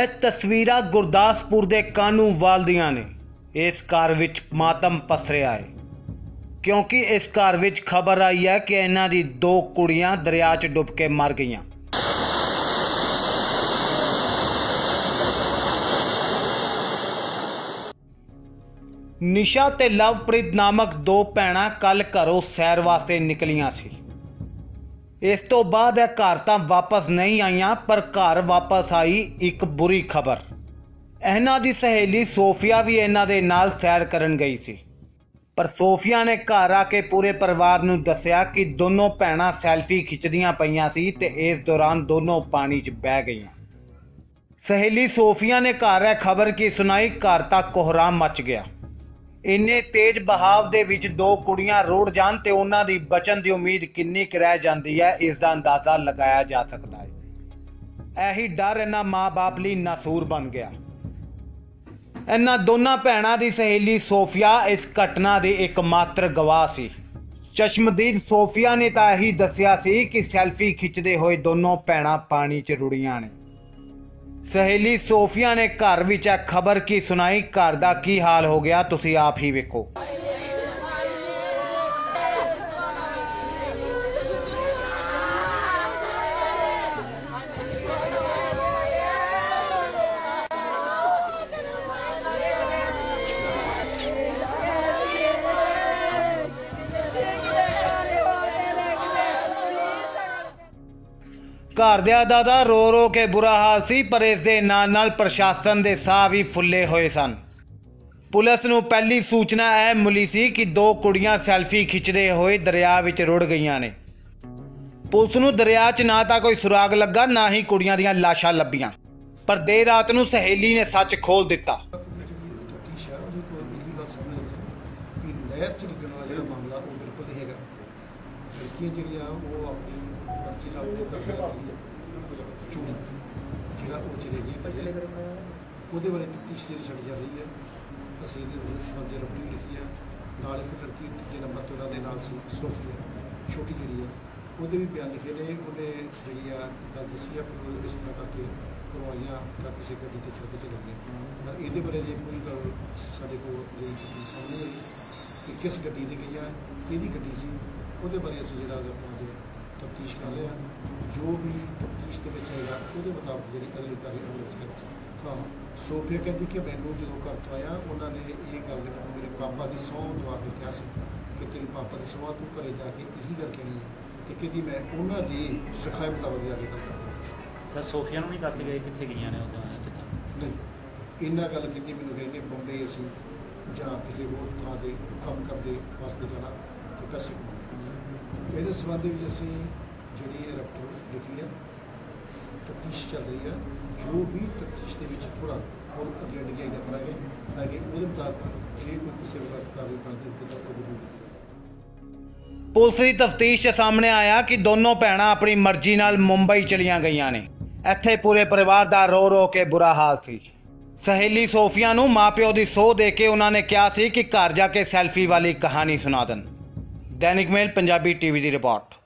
ਇਹ ਤਸਵੀਰਾਂ ਗੁਰਦਾਸਪੁਰ ਦੇ ਕਾਨੂੰਵਾਲ ਦੀਆਂ ਨੇ। ਇਸ ਘਰ ਵਿੱਚ ਮਾਤਮ ਪਸਰਿਆ ਹੈ। ਕਿਉਂਕਿ ਇਸ ਘਰ ਵਿੱਚ ਖਬਰ ਆਈ ਹੈ ਕਿ ਇਹਨਾਂ ਦੀ ਦੋ ਕੁੜੀਆਂ ਦਰਿਆ 'ਚ ਡੁੱਬ ਕੇ ਮਰ ਗਈਆਂ। ਨਿਸ਼ਾ ਤੇ ਲਵਪ੍ਰੀਤ ਨਾਮਕ ਦੋ ਭੈਣਾਂ ਕੱਲ ਘਰੋਂ ਸੈਰ ਵਾਸਤੇ ਨਿਕਲੀਆਂ ਸੀ। ਇਸ ਤੋਂ ਬਾਅਦ ਇਹ ਘਰ ਤਾਂ ਵਾਪਸ ਨਹੀਂ ਆਈਆਂ, ਪਰ ਘਰ ਵਾਪਸ ਆਈ ਇੱਕ ਬੁਰੀ ਖਬਰ। ਇਹਨਾਂ ਦੀ ਸਹੇਲੀ ਸੋਫੀਆ ਵੀ ਇਹਨਾਂ ਦੇ ਨਾਲ ਸੈਰ ਕਰਨ ਗਈ ਸੀ। ਪਰ ਸੋਫੀਆ ਨੇ ਘਰ ਆ ਕੇ ਪੂਰੇ ਪਰਿਵਾਰ ਨੂੰ ਦੱਸਿਆ ਕਿ ਦੋਨੋਂ ਭੈਣਾਂ ਸੈਲਫੀ ਖਿੱਚਦੀਆਂ ਪਈਆਂ ਸੀ ਤੇ ਇਸ ਦੌਰਾਨ ਦੋਨੋਂ ਪਾਣੀ 'ਚ ਬਹਿ ਗਈਆਂ। ਸਹੇਲੀ ਸੋਫੀਆ ਨੇ ਘਰ ਇਹ ਖਬਰ ਕੀ ਸੁਣਾਈ, ਘਰ ਤੱਕ ਕੋਹਰਾਮ ਮਚ ਗਿਆ। ਇੰਨੇ ਤੇਜ਼ ਬਹਾਵ ਦੇ ਵਿੱਚ ਦੋ ਕੁੜੀਆਂ ਰੁੜ ਜਾਣ ਤੇ ਉਹਨਾਂ ਦੀ ਬਚਣ ਦੀ ਉਮੀਦ ਕਿੰਨੀ ਕੁ ਰਹਿ ਜਾਂਦੀ ਹੈ, ਇਸ ਦਾ ਅੰਦਾਜ਼ਾ ਲਗਾਇਆ ਜਾ ਸਕਦਾ ਹੈ। ਇਹੀ ਡਰ ਇਹਨਾਂ ਮਾਂ-ਬਾਪ ਲਈ ਨਾਸੂਰ ਬਣ ਗਿਆ। ਇਹਨਾਂ ਦੋਨਾਂ ਭੈਣਾਂ ਦੀ ਸਹੇਲੀ ਸੋਫੀਆ ਇਸ ਘਟਨਾ ਦੀ ਇੱਕਮਾਤਰ ਗਵਾਹ ਸੀ। ਚਸ਼ਮਦੀਦ ਸੋਫੀਆ ਨੇ ਤਾਂ ਇਹੀ ਦੱਸਿਆ ਸੀ ਕਿ ਸੈਲਫੀ ਖਿੱਚਦੇ ਹੋਏ ਦੋਨੋਂ ਭੈਣਾਂ ਪਾਣੀ 'ਚ ਰੁੜੀਆਂ ਨੇ। ਸਹੇਲੀ ਸੋਫੀਆ ਨੇ ਘਰ ਵਿੱਚ ਇਹ ਖਬਰ ਕੀ ਸੁਣਾਈ? ਘਰ ਦਾ ਕੀ ਹਾਲ ਹੋ ਗਿਆ? ਤੁਸੀਂ ਆਪ ਹੀ ਵੇਖੋ। ਘਰਦਿਆਂ ਦਾ ਤਾਂ ਰੋ ਰੋ ਕੇ ਬੁਰਾ ਹਾਲ ਸੀ, ਪਰ ਇਸ ਦੇ ਨਾਲ ਨਾਲ ਪ੍ਰਸ਼ਾਸਨ ਦੇ ਸਾਹ ਵੀ ਫੁੱਲੇ ਹੋਏ ਸਨ। ਪੁਲਿਸ ਨੂੰ ਪਹਿਲੀ ਸੂਚਨਾ ਇਹ ਮਿਲੀ ਸੀ ਕਿ ਦੋ ਕੁੜੀਆਂ ਸੈਲਫੀ ਖਿੱਚਦੇ ਹੋਏ ਦਰਿਆ ਵਿੱਚ ਰੁੜ ਗਈਆਂ ਨੇ। ਪੁਲਿਸ ਨੂੰ ਦਰਿਆ 'ਚ ਨਾ ਤਾਂ ਕੋਈ ਸੁਰਾਗ ਲੱਗਾ, ਨਾ ਹੀ ਕੁੜੀਆਂ ਦੀਆਂ ਲਾਸ਼ਾਂ ਲੱਭੀਆਂ। ਪਰ ਦੇਰ ਰਾਤ ਨੂੰ ਸਹੇਲੀ ਨੇ ਸੱਚ ਖੋਲ ਦਿੱਤਾ। ਨਹਿਰ ਚ ਡਿੱਗਣ ਵਾਲਾ ਜਿਹੜਾ ਮਾਮਲਾ ਉਹ ਬਿਲਕੁਲ ਹੈਗਾ। ਲੜਕੀਆਂ ਜਿਹੜੀਆਂ ਉਹ ਆਪਣੀ ਮਰਜ਼ੀ ਨਾਲ ਉਹ ਕਰ ਰਹੀ ਜਿਹੜਾ ਉਹ ਚਲੇ ਗਈ ਪਹਿਲੇ ਉਹਦੇ ਬਾਰੇ ਤਫਤੀਸ਼ ਜਿਹੜੀ ਸਾਡੀ ਜਾ ਰਹੀ ਹੈ ਅਸੀਂ ਇਹਦੇ ਬਾਰੇ ਸੰਬੰਧੀ ਰਿਪੋਰਟ ਲਿਖੀ ਹੈ ਨਾਲ ਇੱਕ ਲੜਕੀ ਤੀਜੇ ਨੰਬਰ ਤੇ ਉਹਨਾਂ ਦੇ ਨਾਲ ਸੀ ਸੋਫੀਆ ਛੋਟੀ ਜਿਹੜੀ ਹੈ ਉਹਦੇ ਵੀ ਬਿਆਨ ਲਿਖੇ ਨੇ, ਉਹਨੇ ਜਿਹੜੀ ਆ ਗੱਲ ਦੱਸੀ ਆ ਪਰ ਇਸ ਤਰ੍ਹਾਂ ਕਰਕੇ ਕਰਵਾਈਆਂ ਤਾਂ ਕਿਸੇ ਗੱਡੀ ਤੇ ਚੜ੍ਹ ਕੇ ਚਲੇ ਗਏ। ਪਰ ਇਹਦੇ ਬਾਰੇ ਜੇ ਕੋਈ ਗੱਲ ਸਾਡੇ ਕੋਲ ਜਿਹੜੀ ਸਾਹਮਣੇ ਆਈ ਕਿ ਕਿਸ ਗੱਡੀ ਤੇ ਗਈਆਂ ਕਿਹਦੀ ਗੱਡੀ ਸੀ ਉਹਦੇ ਬਾਰੇ ਅਸੀਂ ਜਿਹੜਾ ਆਪਣਾ ਜੇ ਤਫਤੀਸ਼ ਕਰ ਹਾਂ ਜੋ ਵੀ ਤਫਤੀਸ਼ ਦੇ ਵਿੱਚ ਆਏਗਾ ਉਹਦੇ ਮੁਤਾਬਕ ਜਿਹੜੀ ਅਗਲੀ ਕਾਰਵਾਈ ਵਿੱਚ ਕਰਾਂਗੇ। ਹਾਂ ਸੋਫੀਆ ਕਹਿੰਦੀ ਕਿ ਮੈਨੂੰ ਜਦੋਂ ਘਰ ਤੋਂ ਆਇਆ ਉਹਨਾਂ ਨੇ ਇਹ ਗੱਲ ਮੈਨੂੰ ਮੇਰੇ ਪਾਪਾ ਦੀ ਸਹੁੰ ਦਵਾ ਕੇ ਕਿਹਾ ਸੀ ਕਿ ਤੇਰੇ ਪਾਪਾ ਦੀ ਆ, ਤੂੰ ਘਰੇ ਜਾ ਕੇ ਇਹੀ ਗੱਲ ਕਹਿਣੀ ਹੈ ਤੇ ਕਹਿੰਦੀ ਮੈਂ ਉਹਨਾਂ ਦੀ ਸਿਖਾਈ ਮੁਤਾਬਕ ਜਾ ਕੇ ਗੱਲ ਸਰ ਸੋਫੀਆ ਨੂੰ ਨਹੀਂ ਦੱਸ ਗਏ ਕਿੱਥੇ ਗਈਆਂ ਨੇ ਕਿੱਦਾਂ ਨਹੀਂ ਇੰਨਾ ਗੱਲ ਕੀਤੀ ਮੈਨੂੰ ਕਹਿੰਦੇ ਬੰਬੇ ਅਸੀਂ ਜਾਂ ਕਿਸੇ ਹੋਰ ਥਾਂ ਤੇ ਕੰਮ ਕਰਦੇ ਵਾਸਤੇ ਜਾਣਾ ਤੇ ਪੈਸੇ ਕਮਾਉਣੇ। ਇਹਦੇ ਸੰਬੰਧ ਵਿੱਚ ਅਸੀਂ ਜਿਹੜੀ ਇਹ ਰਿਪੋਰਟ ਲਿਖੀ ਹੈ, ਤਫਤੀਸ਼ ਚੱਲ ਰਹੀ ਹੈ। ਜੋ ਵੀ ਤਫਤੀਸ਼ ਦੇ ਵਿੱਚ ਥੋੜਾ ਹੋਰ ਅੱਗੇ ਡਿਗਾਈ ਦਾ ਕਰਾਂਗੇ ਤਾਂ ਕਿ ਉਹਦੇ ਮੁਤਾਬਕ ਜੇ ਕੋਈ ਕਿਸੇ ਵਕਤ ਕਾਰਵਾਈ ਬਣਦੀ ਹੈ ਤਾਂ ਉਹ ਜ਼ਰੂਰ ਪੁਲਿਸ ਦੀ ਤਫਤੀਸ਼ 'ਚ ਸਾਹਮਣੇ ਆਇਆ ਕਿ ਦੋਨੋਂ ਭੈਣਾਂ ਆਪਣੀ ਮਰਜ਼ੀ ਨਾਲ ਮੁੰਬਈ ਚਲੀਆਂ ਗਈਆਂ ਨੇ। ਇੱਥੇ ਪੂਰੇ ਪਰਿਵਾਰ ਦਾ ਰੋ ਰੋ ਕੇ ਬੁਰਾ ਹਾਲ ਸੀ। ਸਹੇਲੀ ਸੋਫੀਆ ਨੂੰ ਮਾਪਿਓ ਦੀ ਸੋਹ ਦੇ ਕੇ ਉਹਨਾਂ ਨੇ ਕਿਹਾ ਸੀ ਕਿ ਘਰ ਜਾ ਕੇ ਸੈਲਫੀ ਵਾਲੀ ਕਹਾਣੀ ਸੁਣਾ ਦੇਣ। ਦੈਨਿਕ ਮੇਲ, ਪੰਜਾਬੀ ਟੀਵੀ ਦੀ ਰਿਪੋਰਟ।